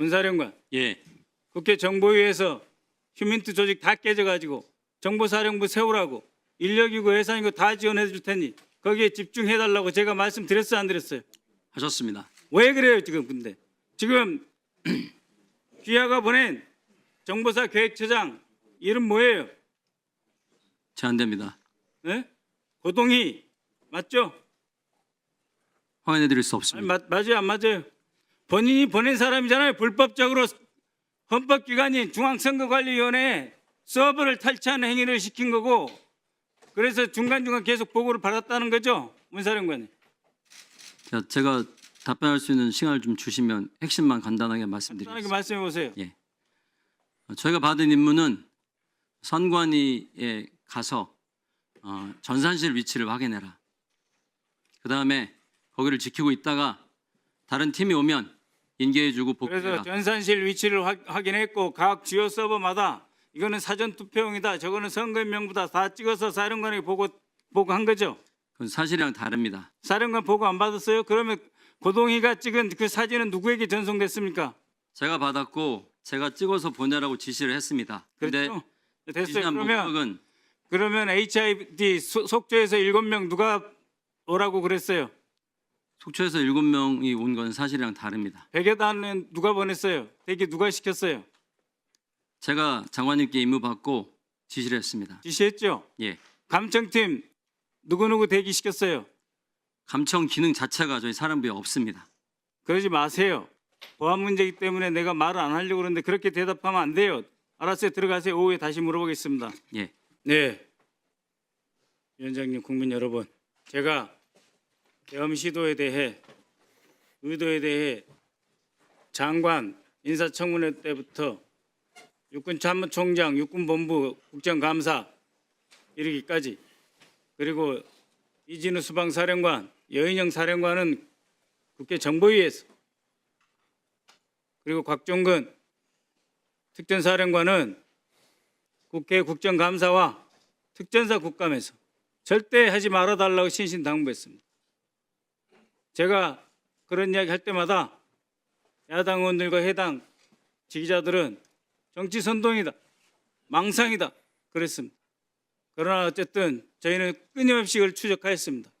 문사령관 예, 국회 정보위에서 휴민트 조직 다 깨져가지고 정보사령부 세우라고 인력이고 예산이고 다 지원해 줄 테니 거기에 집중해 달라고 제가 말씀드렸어요 안 드렸어요? 하셨습니다. 왜 그래요 지금 근데 지금 귀하가 보낸 정보사 계획처장 이름 뭐예요? 제안됩니다. 네? 고동희 맞죠? 확인해 드릴 수 아니, 없습니다. 맞, 맞아요 안 맞아요? 본인이 보낸 사람이잖아요 불법적으로 헌법기관인 중앙선거관리위원회 서버를 탈취하는 행위를 시킨 거고 그래서 중간중간 계속 보고를 받았다는 거죠 문사령관님 자, 제가 답변할 수 있는 시간을 좀 주시면 핵심만 간단하게 간단하게 말씀드리겠습니다. 말씀해 보세요 예. 어, 저희가 받은 임무는 선관위에 가서 어, 전산실 위치를 확인해라. 그 다음에 거기를 지키고 있다가 다른 팀이 오면 인계해주고 그래서 복귀해라. 전산실 위치를 확- 확인했고 각 주요 서버마다 이거는 사전 투표용이다 저거는 선거인명부다 다 찍어서 사령관에게 보고 보고한 거죠 그건 사실이랑 다릅니다. 사령관 보고 안 받았어요? 그러면 고동희가 찍은 그 사진은 누구에게 전송됐습니까? 제가 받았고 제가 찍어서 보내라고 지시를 했습니다. 근데 그렇죠? 됐어요. 지시한 그러면 목적은 그러면 HID 소- 속초에서 일곱 명 누가 오라고 그랬어요? 속초에서 일곱 명이 온 건 사실이랑 다릅니다. 백여단은 누가 보냈어요? 대기 누가 시켰어요? 제가 장관님께 임무 받고 지시를 했습니다. 지시했죠? 예. 감청팀 누구누구 대기 시켰어요? 감청 기능 자체가 저희 사령부에 없습니다. 그러지 마세요. 보안 문제이기 때문에 내가 말을 안 하려고 그러는데 그렇게 대답하면 안 돼요. 알았어요. 들어가세요. 오후에 다시 물어보겠습니다. 예. 네. 위원장님, 국민 여러분, 제가 계엄 시도에 대해 의도에 대해 장관 인사청문회 때부터 육군 참모총장, 육군본부 국정감사 이르기까지 그리고 이진우 수방사령관, 여인영 사령관은 국회 정보위에서 그리고 곽종근 특전사령관은 국회 국정감사와 특전사 국감에서 절대 하지 말아달라고 신신당부했습니다. 제가 그런 이야기 할 때마다 야당 의원들과 해당 지지자들은 정치 선동이다, 망상이다 그랬습니다. 그러나 어쨌든 저희는 끊임없이 이걸 추적하였습니다.